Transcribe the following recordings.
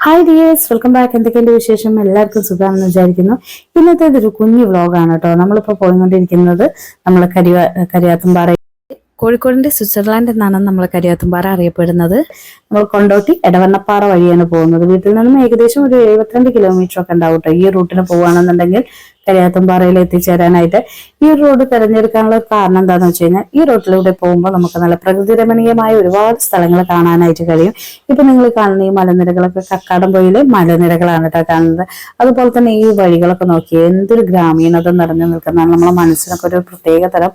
Hi dears welcome back എന്തൊക്കെയുണ്ട് വിശേഷം? എല്ലാവർക്കും സുഖമാണെന്ന് വിചാരിക്കുന്നു. ഇന്നത്തെ ഇതൊരു കുഞ്ഞു വ്ളോഗാണ് കേട്ടോ. നമ്മളിപ്പോൾ പോയിക്കൊണ്ടിരിക്കുന്നത് നമ്മൾ കരിവ കരിയാത്തുംപാറ കോഴിക്കോടിന്റെ സ്വിറ്റ്സർലാൻഡ് എന്നാണ് നമ്മൾ കരിയാത്തുംപാറ അറിയപ്പെടുന്നത്. നമ്മൾ കൊണ്ടോട്ടി എടവണ്ണപ്പാറ വഴിയാണ് പോകുന്നത്. വീട്ടിൽ നിന്നും ഏകദേശം ഒരു എഴുപത്തിരണ്ട് കിലോമീറ്റർ ഒക്കെ ഉണ്ടാവും കേട്ടോ. ഈ റൂട്ടിന് പോവുകയാണെന്നുണ്ടെങ്കിൽ കരിയാത്തുംപാറയിൽ എത്തിച്ചേരാനായിട്ട് ഈ ഒരു റോഡ് തിരഞ്ഞെടുക്കാനുള്ള കാരണം എന്താണെന്ന് വെച്ച് കഴിഞ്ഞാൽ ഈ റോഡിലൂടെ പോകുമ്പോൾ നമുക്ക് നല്ല പ്രകൃതി രമണീയമായ ഒരുപാട് സ്ഥലങ്ങൾ കാണാനായിട്ട് കഴിയും. ഇപ്പൊ നിങ്ങൾ കാണുന്ന ഈ മലനിരകളൊക്കെ കക്കാടംപൊയിലെ മലനിരകളാണ് കേട്ടോ കാണുന്നത്. അതുപോലെ തന്നെ ഈ വഴികളൊക്കെ നോക്കി എന്തൊരു ഗ്രാമീണത നിറഞ്ഞു നിൽക്കുന്നതാണ് നമ്മളെ മനസ്സിനൊക്കെ ഒരു പ്രത്യേക തരം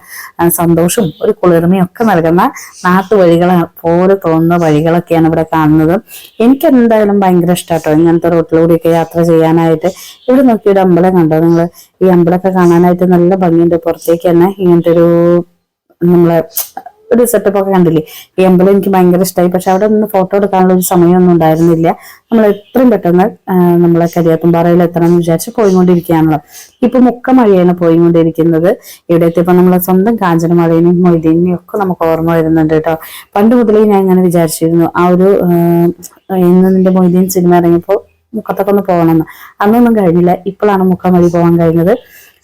സന്തോഷവും ഒരു കുളിർമയും ഒക്കെ നൽകുന്ന നാട്ടുവഴികൾ പോലെ തോന്നുന്ന വഴികളൊക്കെയാണ് ഇവിടെ കാണുന്നത്. എനിക്ക് എന്തായാലും ഭയങ്കര ഇഷ്ടാട്ടോ ഇങ്ങനത്തെ റോട്ടിലൂടെയൊക്കെ യാത്ര ചെയ്യാനായിട്ട്. ഇവിടെ നോക്കിയൊരു അമ്പലം കണ്ടോ നിങ്ങൾ? ഈ അമ്പലമൊക്കെ കാണാനായിട്ട് നല്ല ഭംഗിയുണ്ട്. പുറത്തേക്ക് തന്നെ ഇങ്ങനത്തെ ഒരു നമ്മളെ ഒരു സെറ്റപ്പ് ഒക്കെ കണ്ടില്ലേ? ഈ അമ്പലം എനിക്ക് ഭയങ്കര ഇഷ്ടമായി പക്ഷെ അവിടെ നിന്ന് ഫോട്ടോ എടുക്കാനുള്ള ഒരു സമയമൊന്നും ഉണ്ടായിരുന്നില്ല. നമ്മൾ എത്രയും പെട്ടെന്ന് നമ്മളെ കരിയാത്തുംപാറയിൽ എത്തണം എന്ന് വിചാരിച്ച് പോയിക്കൊണ്ടിരിക്കുകയാണല്ലോ. ഇപ്പൊ മുക്ക മഴയാണ് പോയിക്കൊണ്ടിരിക്കുന്നത്. ഇവിടെ എത്തിയപ്പോൾ നമ്മളെ സ്വന്തം കാഞ്ചനമഴയിനെയും മൊയ്തീനെയും ഒക്കെ നമുക്ക് ഓർമ്മ വരുന്നുണ്ട് കേട്ടോ. പണ്ട് മുതലേ ഞാൻ ഇങ്ങനെ വിചാരിച്ചിരുന്നു. ആ ഒരു ഇന്ന് നിന്റെ മൊയ്തീൻ സിനിമ ഇറങ്ങിയപ്പോൾ മുക്കത്തൊക്കെ ഒന്ന് പോകണമെന്ന് അന്നൊന്നും കഴിഞ്ഞില്ല. ഇപ്പോഴാണ് മുക്കം വഴി പോകാൻ കഴിഞ്ഞത്.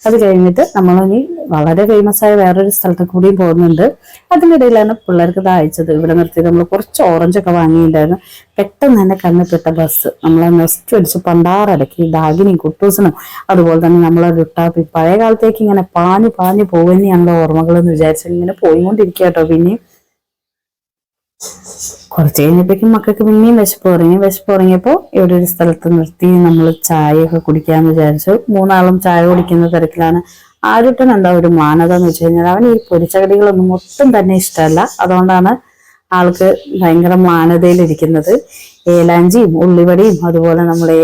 അത് കഴിഞ്ഞിട്ട് നമ്മളിനി വളരെ ഫേമസ് ആയ വേറൊരു സ്ഥലത്ത് കൂടിയും പോകുന്നുണ്ട്. അതിന്റെ ഇടയിലാണ് പിള്ളേർക്ക് ഇത് അയച്ചത്. ഇവിടെ നിർത്തി നമ്മൾ കുറച്ച് ഓറഞ്ച് ഒക്കെ വാങ്ങിയിട്ടുണ്ടായിരുന്നു. പെട്ടെന്ന് തന്നെ കണ്ണിൽപ്പെട്ട ബസ് നമ്മളെ നെസ്റ്റ് അടിച്ച് പണ്ടാറടക്കി ഡാഗിനെയും കുട്ടൂസിനും അതുപോലെ തന്നെ നമ്മളെ രുട്ടാപ്പി പഴയ കാലത്തേക്ക് ഇങ്ങനെ പാഞ്ഞു പാഞ്ഞു പോകുന്നതാണല്ലോ ഓർമ്മകൾ എന്ന് വിചാരിച്ചു ഇങ്ങനെ പോയിക്കൊണ്ടിരിക്കുക കേട്ടോ പിന്നെയും കുറച്ച് കഴിഞ്ഞപ്പോഴേക്കും മക്കൾക്ക് പിന്നെയും വിശപ്പ് തുടങ്ങി. വിശപ്പ് തുടങ്ങിയപ്പോൾ ഇവിടെ ഒരു സ്ഥലത്ത് നിർത്തി നമ്മൾ ചായയൊക്കെ കുടിക്കാന്ന് വിചാരിച്ചു. മൂന്നാളും ചായ കുടിക്കുന്ന തിരക്കിലാണ്. ആരുട്ടൻ എന്താ ഒരു മാനത എന്ന് വെച്ച് കഴിഞ്ഞാൽ അവൻ ഈ പൊരിച്ചകടികളൊന്നും ഒട്ടും തന്നെ ഇഷ്ടമല്ല. അതുകൊണ്ടാണ് ആൾക്ക് ഭയങ്കര മാനതയിലിരിക്കുന്നത്. ഏലാഞ്ചിയും ഉള്ളിവടിയും അതുപോലെ നമ്മളെ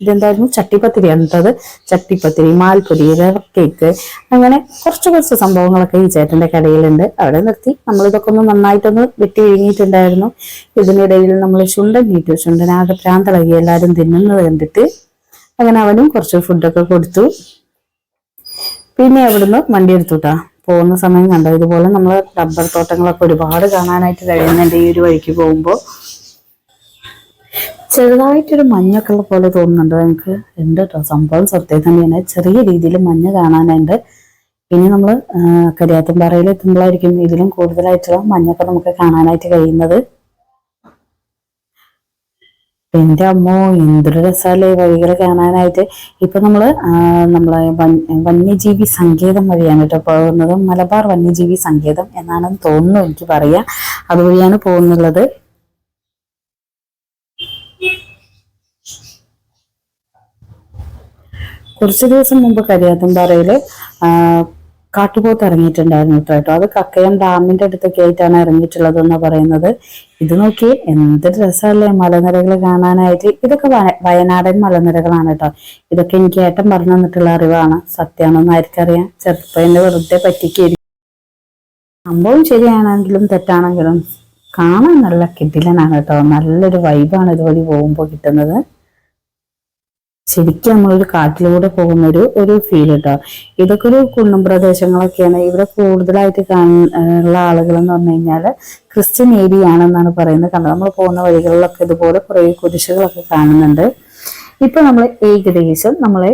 ഇതെന്തായിരുന്നു? ചട്ടിപ്പത്തിരി എന്തത്? ചട്ടിപ്പത്തിരി മാൽപ്പൊരി റവർ കേക്ക് അങ്ങനെ കുറച്ച് കുറച്ച് സംഭവങ്ങളൊക്കെ ഈ ചേട്ടന്റെ കടയിലുണ്ട്. അവിടെ നിർത്തി നമ്മളിതൊക്കെ ഒന്ന് നന്നായിട്ടൊന്ന് വെട്ടി വിഴുങ്ങിയിട്ടുണ്ടായിരുന്നു. ഇതിനിടയിൽ നമ്മൾ ചുണ്ടൻ നീട്ടു ചുണ്ടൻ ആകെ പ്രാന്തളകി എല്ലാവരും തിന്നുന്നത് കണ്ടിട്ട് അങ്ങനെ അവനും കുറച്ച് ഫുഡൊക്കെ കൊടുത്തു. പിന്നെ അവിടുന്ന് വണ്ടി എടുത്തുട്ടാ. പോകുന്ന സമയം കണ്ടോ? ഇതുപോലെ നമ്മൾ റബ്ബർ തോട്ടങ്ങളൊക്കെ ഒരുപാട് കാണാനായിട്ട് കഴിയുന്നുണ്ട് ഈ ഒരു വഴിക്ക് പോകുമ്പോൾ ചെറുതായിട്ടൊരു ഉള്ള പോലെ തോന്നുന്നുണ്ട് എനിക്ക് ഉണ്ട് കേട്ടോ സംഭവം സത്യം തന്നെയാണ്. ചെറിയ രീതിയിൽ മഞ്ഞ കാണാനുണ്ട്. ഇനി നമ്മൾ കരിയാത്തുംപാറയിൽ എത്തുമ്പോഴായിരിക്കും ഇതിലും കൂടുതലായിട്ടുള്ള മഞ്ഞൊക്കെ നമുക്ക് കാണാനായിട്ട് കഴിയുന്നത്. എന്റെ അമ്മോ എന്തൊരു രസമല്ലേ വഴികൾ കാണാനായിട്ട്. ഇപ്പൊ നമ്മൾ ആ, നമ്മളെ വന്യജീവി സങ്കേതം വഴിയാണ് കേട്ടോ പോകുന്നത്. മലബാർ വന്യജീവി സങ്കേതം എന്നാണെന്ന് തോന്നുന്നു എനിക്ക് പറയാ. അതുവഴിയാണ് പോകുന്നുള്ളത്. കുറച്ച് ദിവസം മുമ്പ് കരിയാത്തുംപാറയിൽ ആ, കാട്ടുപോത്ത് ഇറങ്ങിയിട്ടുണ്ടായിരുന്നു കേട്ടോ. അത് കക്കയം ഡാമിന്റെ അടുത്തൊക്കെ ആയിട്ടാണ് ഇറങ്ങിയിട്ടുള്ളത് എന്ന് പറയുന്നത്. ഇത് നോക്കി എന്ത് രസമല്ലേ മലനിരകൾ കാണാനായിട്ട്. ഇതൊക്കെ വയനാടൻ മലനിരകളാണ് കേട്ടോ. ഇതൊക്കെ എനിക്ക് ഏട്ടൻ പറഞ്ഞു തന്നിട്ടുള്ള അറിവാണ്. സത്യമാണെന്ന് ആർക്കറിയാം. ചെറുപ്പം എന്നെ വെറുതെ പറ്റിക്കായിരിക്കും സംഭവം ശരിയാണെങ്കിലും തെറ്റാണെങ്കിലും കാണാൻ നല്ല കിടിലനാണ് കേട്ടോ. നല്ലൊരു വൈബാണ് ഇതുവഴി പോകുമ്പോൾ കിട്ടുന്നത്. ശരിക്കും നമ്മളൊരു കാട്ടിലൂടെ പോകുന്ന ഒരു ഒരു ഫീൽ കേട്ടോ ഇതൊക്കെ ഒരു കുന്നും പ്രദേശങ്ങളൊക്കെയാണ്. ഇവിടെ കൂടുതലായിട്ട് കാണാനുള്ള ആളുകളെന്ന് പറഞ്ഞു കഴിഞ്ഞാൽ ക്രിസ്ത്യൻ ഏരിയ ആണെന്നാണ് പറയുന്നത്. കാരണം നമ്മൾ പോകുന്ന വഴികളിലൊക്കെ ഇതുപോലെ കുറെ കുരിശുകളൊക്കെ കാണുന്നുണ്ട്. ഇപ്പൊ നമ്മൾ ഏകദേശം നമ്മളെ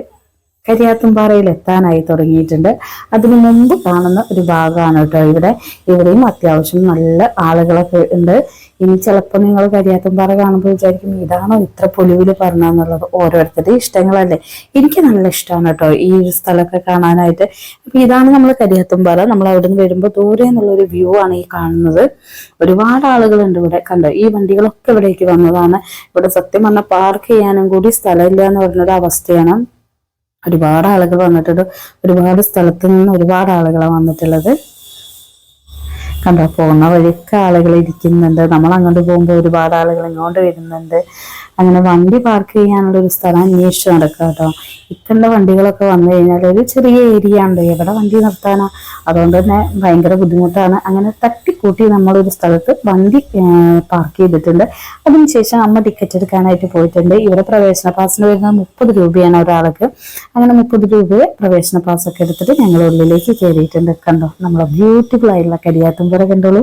കരിയാത്തുംപാറയിൽ എത്താനായി തുടങ്ങിയിട്ടുണ്ട്. അതിനു മുമ്പ് കാണുന്ന ഒരു ഭാഗമാണ് കേട്ടോ ഇവിടെ. ഇവിടെയും അത്യാവശ്യം നല്ല ആളുകളൊക്കെ ഉണ്ട്. ഇനി ചിലപ്പോൾ നിങ്ങൾ കരിയാത്തുംപാറ കാണുമ്പോൾ വിചാരിക്കും ഇതാണോ ഇത്ര പൊലിവിൽ പറഞ്ഞെന്നുള്ളത് ഓരോരുത്തരുടെ ഇഷ്ടങ്ങളല്ലേ. എനിക്ക് നല്ല ഇഷ്ടമാണ് കേട്ടോ ഈ ഒരു സ്ഥലമൊക്കെ കാണാനായിട്ട്. അപ്പൊ ഇതാണ് നമ്മൾ കരിയാത്തുംപാറ നമ്മൾ അവിടെ നിന്ന് വരുമ്പോൾ ദൂരെ എന്നുള്ളൊരു വ്യൂ ആണ് ഈ കാണുന്നത്. ഒരുപാട് ആളുകളുണ്ട് ഇവിടെ. കണ്ടോ? ഈ വണ്ടികളൊക്കെ ഇവിടേക്ക് വന്നതാണ്. ഇവിടെ സത്യം പറഞ്ഞാൽ പാർക്ക് ചെയ്യാനും കൂടി സ്ഥലമില്ല എന്ന് പറഞ്ഞൊരു അവസ്ഥയാണ്. ഒരുപാട് ആളുകൾ വന്നിട്ടുണ്ട്. ഒരുപാട് സ്ഥലത്ത് നിന്ന് ഒരുപാട് ആളുകളാണ് വന്നിട്ടുള്ളത്. കണ്ടോ? പോകുന്ന വഴിക്ക് ആളുകൾ ഇരിക്കുന്നുണ്ട്. നമ്മൾ അങ്ങോട്ട് പോകുമ്പോൾ ഒരുപാട് ആളുകൾ ഇങ്ങോട്ട് വരുന്നുണ്ട്. അങ്ങനെ വണ്ടി പാർക്ക് ചെയ്യാനുള്ള ഒരു സ്ഥലം അന്വേഷിച്ച് നടക്കുക കേട്ടോ ഇക്കണ്ട വണ്ടികളൊക്കെ വന്നു കഴിഞ്ഞാൽ ഒരു ചെറിയ ഏരിയ ഉണ്ട്. എവിടെ വണ്ടി നിർത്താനാ? അതുകൊണ്ട് തന്നെ ഭയങ്കര ബുദ്ധിമുട്ടാണ്. അങ്ങനെ തട്ടിക്കൂട്ടി നമ്മളൊരു സ്ഥലത്ത് വണ്ടി പാർക്ക് ചെയ്തിട്ടുണ്ട്. അതിനുശേഷം അമ്മ ടിക്കറ്റ് എടുക്കാനായിട്ട് പോയിട്ടുണ്ട്. ഇവിടെ പ്രവേശന പാസിന് വരുന്നത് മുപ്പത് രൂപയാണ് ഒരാൾക്ക്. അങ്ങനെ മുപ്പത് രൂപയെ പ്രവേശന പാസ് ഒക്കെ എടുത്തിട്ട് ഞങ്ങൾ ഉള്ളിലേക്ക് കയറിയിട്ടുണ്ട് കണ്ടോ? നമ്മളെ ബ്യൂട്ടിഫുൾ ആയിട്ടുള്ള കരിയാത്തുംപുറ കണ്ടോളൂ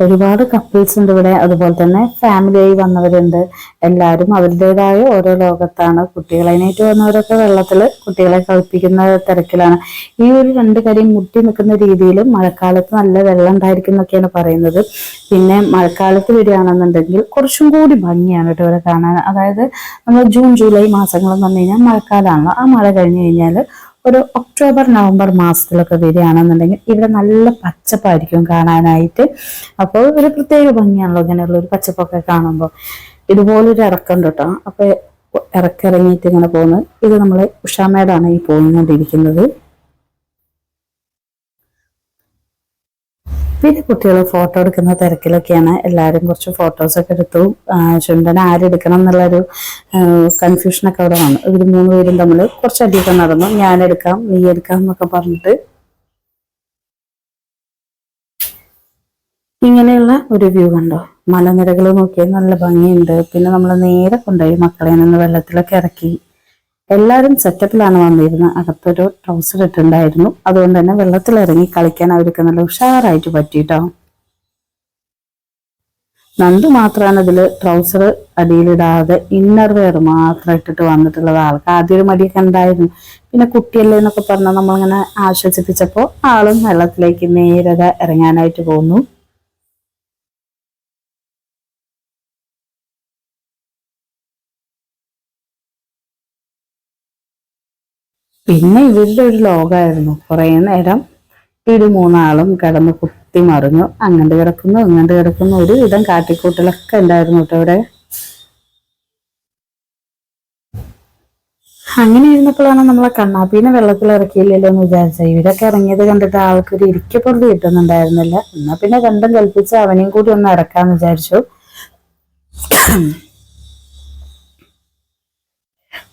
ഒരുപാട് കപ്പിൾസ് ഉണ്ട് ഇവിടെ. അതുപോലെ തന്നെ ഫാമിലിയായി വന്നവരുണ്ട്. എല്ലാവരും അവരുടേതായ ഓരോ ലോകത്താണ്. കുട്ടികളതിനായിട്ട് വന്നവരൊക്കെ വെള്ളത്തിൽ കുട്ടികളെ കളിപ്പിക്കുന്ന തിരക്കിലാണ്. ഈ ഒരു രണ്ട് കരയും മുട്ടി നിൽക്കുന്ന രീതിയിൽ മഴക്കാലത്ത് നല്ല വെള്ളം ഉണ്ടായിരിക്കും എന്നൊക്കെയാണ് പറയുന്നത്. പിന്നെ മഴക്കാലത്ത് വരികയാണെന്നുണ്ടെങ്കിൽ കുറച്ചും കൂടി ഭംഗിയാണ് കേട്ടോ ഇവിടെ കാണാൻ. അതായത് നമ്മൾ ജൂൺ ജൂലൈ മാസങ്ങളെന്ന് പറഞ്ഞു കഴിഞ്ഞാൽ മഴക്കാലമാണല്ലോ ആ മഴ കഴിഞ്ഞു കഴിഞ്ഞാൽ ഒരു ഒക്ടോബർ നവംബർ മാസത്തിലൊക്കെ വരികയാണെന്നുണ്ടെങ്കിൽ ഇവിടെ നല്ല പച്ചപ്പായിരിക്കും കാണാനായിട്ട്. അപ്പോൾ ഒരു പ്രത്യേക ഭംഗിയാണല്ലോ ഇങ്ങനെയുള്ള ഒരു പച്ചപ്പൊക്കെ കാണുമ്പോൾ. ഇതുപോലൊരു ഇറക്കം കേട്ടോ. അപ്പോൾ ഇറക്കിറങ്ങിയിട്ട് ഇങ്ങനെ പോകുന്നത്. ഇത് നമ്മൾ ഉഷാമേടാണ് ഈ പോയിക്കൊണ്ടിരിക്കുന്നത്. പിന്നെ കുട്ടികൾ ഫോട്ടോ എടുക്കുന്ന തിരക്കിലൊക്കെയാണ്. എല്ലാവരും കുറച്ച് ഫോട്ടോസൊക്കെ എടുത്തു. ചുണ്ടന ആരെടുക്കണം എന്നുള്ളൊരു കൺഫ്യൂഷനൊക്കെ അവിടെ വന്നു. ഇവർ മൂന്ന് പേരും തമ്മിൽ കുറച്ചധികം നടന്നു. ഞാൻ എടുക്കാം നീ എടുക്കാം എന്നൊക്കെ പറഞ്ഞിട്ട് ഇങ്ങനെയുള്ള ഒരു വ്യൂ കണ്ടോ. മലനിരകൾ നോക്കിയാൽ നല്ല ഭംഗിയുണ്ട്. പിന്നെ നമ്മൾ നേരെ കൊണ്ടുപോയി മക്കളെ നിന്ന് വെള്ളത്തിലൊക്കെ ഇറക്കി. എല്ലാവരും സെറ്റപ്പിലാണ് വന്നിരുന്നത് അകത്തൊരു ട്രൗസർ ഇട്ടുണ്ടായിരുന്നു അതുകൊണ്ട് തന്നെ വെള്ളത്തിൽ ഇറങ്ങി കളിക്കാൻ അവർക്ക് നല്ല ഉഷാറായിട്ട് പറ്റിട്ടോ. നന്ദു മാത്രമാണ് ഇതിൽ ട്രൗസർ അടിയിലിടാതെ ഇന്നർ വെയർ മാത്രം ഇട്ടിട്ട് വന്നിട്ടുള്ളത്. ആൾക്ക് ആദ്യം ഒരു മടിയൊക്കെ ഉണ്ടായിരുന്നു. പിന്നെ കുട്ടിയല്ലേ എന്നൊക്കെ പറഞ്ഞാൽ നമ്മളിങ്ങനെ ആശ്വസിപ്പിച്ചപ്പോൾ ആളും വെള്ളത്തിലേക്ക് നേരത ഇറങ്ങാനായിട്ട് പോകുന്നു പിന്നെ ഇവരുടെ ഒരു ലോകമായിരുന്നു കുറേ നേരം ഇരു മൂന്നാളും കിടന്ന് കുത്തി മറിഞ്ഞു. അങ്ങോട്ട് കിടക്കുന്നു ഇങ്ങോട്ട് കിടക്കുന്നു. ഒരു വിധം കാട്ടിക്കൂട്ടലൊക്കെ ഉണ്ടായിരുന്നു കേട്ടോ ഇവിടെ. അങ്ങനെ ഇരുന്നപ്പോഴാണ് നമ്മളെ കണ്ണാപ്പീനെ വെള്ളത്തിൽ ഇറക്കിയില്ലല്ലോ എന്ന് വിചാരിച്ചത്. ഇവരൊക്കെ ഇറങ്ങിയത് കണ്ടിട്ട് ആൾക്കൊരു ഇരിക്കപ്പുറത്ത് കിട്ടുന്നുണ്ടായിരുന്നില്ല. എന്നാ പിന്നെ രണ്ടും കൽപ്പിച്ച് അവനെയും കൂടി ഒന്ന് ഇറക്കാന്ന് വിചാരിച്ചു.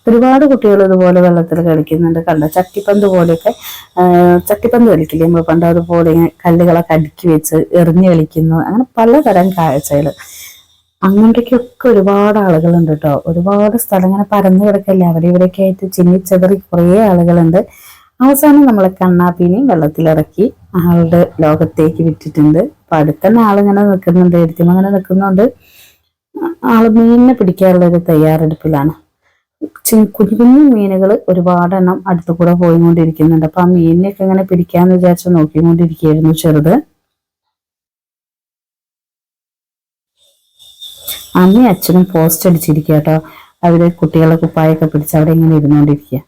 ഒരുപാട് കുട്ടികൾ ഇതുപോലെ വെള്ളത്തിൽ കളിക്കുന്നുണ്ട് കണ്ട ചട്ടിപ്പന്ത് പോലെയൊക്കെ ചട്ടിപ്പന്ത് കളിക്കില്ലേ നമ്മൾ? പണ്ട് അതുപോലെ കല്ലുകളൊക്കെ അടുക്കി വെച്ച് എറിഞ്ഞു കളിക്കുന്നു. അങ്ങനെ പലതരം കാഴ്ചകൾ. അങ്ങനെയൊക്കെ ഒരുപാട് ആളുകളുണ്ട് കേട്ടോ. ഒരുപാട് സ്ഥലം ഇങ്ങനെ പരന്നു കിടക്കല്ലേ? അവിടെ ഇവിടെയൊക്കെ ആയിട്ട് ചിന്നിച്ചെതറി കുറേ ആളുകളുണ്ട്. അവസാനം നമ്മളെ കണ്ണാപ്പീനെയും വെള്ളത്തിലിറക്കി ആളുടെ ലോകത്തേക്ക് വിട്ടിട്ടുണ്ട്. അപ്പൊ അടുത്തന്നെ ആളിങ്ങനെ നിൽക്കുന്നുണ്ട് എടുത്തും അങ്ങനെ നിൽക്കുന്നുണ്ട് ആൾ മീനിനെ പിടിക്കാനുള്ള ഒരു തയ്യാറെടുപ്പിലാണ്. കുഞ്ഞു കുഞ്ഞു മീനുകൾ ഒരുപാടെണ്ണം അടുത്തു കൂടെ പോയിക്കൊണ്ടിരിക്കുന്നുണ്ട്. അപ്പൊ ആ മീനിനെയൊക്കെ ഇങ്ങനെ പിടിക്കാന്ന് വിചാരിച്ച് നോക്കിക്കൊണ്ടിരിക്കുകയായിരുന്നു ചെറുത്. അമ്മയും അച്ഛനും പോസ്റ്റ് അടിച്ചിരിക്കുക കേട്ടോ അവർ കുട്ടികളെ കുപ്പായൊക്കെ പിടിച്ച് അവിടെ ഇങ്ങനെ ഇരുന്നുകൊണ്ടിരിക്കുക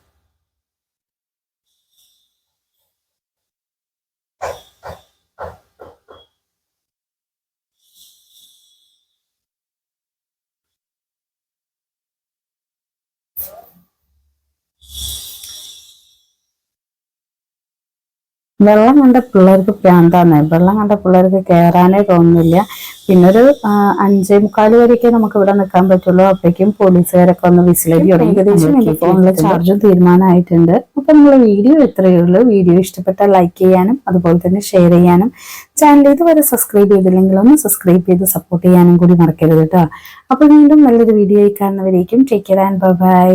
വെള്ളം കണ്ട പിള്ളേർക്ക് പ്രാന്താന്ന്. വെള്ളം കണ്ട പിള്ളേർക്ക് കയറാനേ തോന്നുന്നില്ല. പിന്നെ ഒരു അഞ്ചേ മുക്കാൽ വരെയൊക്കെ നമുക്ക് ഇവിടെ നിൽക്കാൻ പറ്റുള്ളൂ. അപ്പോഴേക്കും പോലീസുകാരൊക്കെ ഒന്ന് വിസിലടി തുടങ്ങി. ഫോണിലെ ചാർജ് തീരുമാനമായിട്ടുണ്ട്. അപ്പൊ നമ്മൾ വീഡിയോ എത്രയേ ഉള്ളൂ. വീഡിയോ ഇഷ്ടപ്പെട്ട ലൈക്ക് ചെയ്യാനും അതുപോലെ തന്നെ ഷെയർ ചെയ്യാനും. ചാനൽ ഇതുവരെ സബ്സ്ക്രൈബ് ചെയ്തില്ലെങ്കിൽ ഒന്ന് സബ്സ്ക്രൈബ് ചെയ്ത് സപ്പോർട്ട് ചെയ്യാനും കൂടി മറക്കരുത് കേട്ടോ. അപ്പൊ വീണ്ടും നല്ലൊരു വീഡിയോ കാണുന്നവരേക്കും ടേക്ക് കെയർ ആൻഡ് ബൈ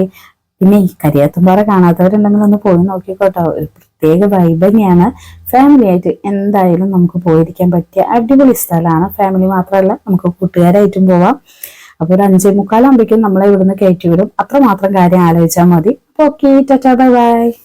പിന്നെ ഈ കരിയാത്തുംപാറ കാണാത്തവരുണ്ടെങ്കിൽ ഒന്ന് പോയി നോക്കിക്കോട്ടോ. ഒരു പ്രത്യേക വൈബ് തന്നെയാണ്. ഫാമിലി ആയിട്ട് എന്തായാലും നമുക്ക് പോയിരിക്കാൻ പറ്റിയ അടിപൊളി സ്ഥലമാണ്. ഫാമിലി മാത്രമല്ല നമുക്ക് കൂട്ടുകാരായിട്ടും പോവാം. അപ്പോൾ ഒരു അഞ്ചേ മുക്കാലാകുമ്പോഴേക്കും നമ്മളെ ഇവിടുന്ന് കയറ്റി വിടും. അത്രമാത്രം കാര്യം ആലോചിച്ചാൽ മതി. Okay tata bye bye